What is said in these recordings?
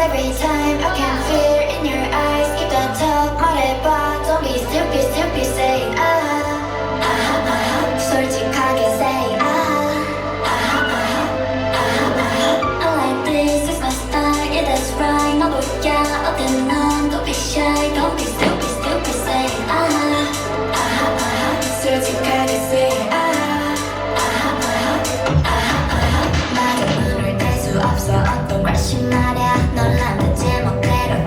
every time I can feel in your eyes Keep the talk 말해봐 Don't be stupid stupid say ah 아하 아하 솔직하게 say ah 아하 아하 아하 아하 I like this it's my style yeah that's right 너도야 어때 넌 Don't be shy Don't be stupid stupid say ah 아하 아하 솔직하게 say ah 아하 아하 다시 말야 널 아는 제멋대로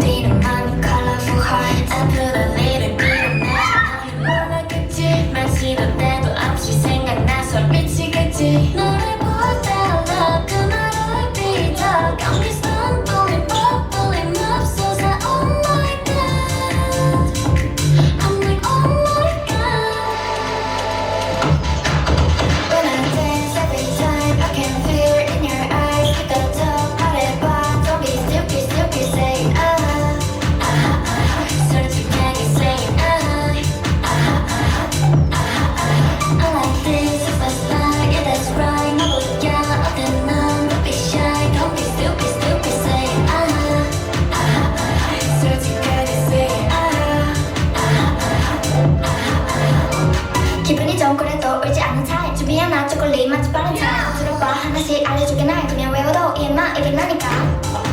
초콜릿 맛집 빠른 타입 들어봐. 하나씩 알려줄게. 날 그냥 외워도 이해만 이게 나니까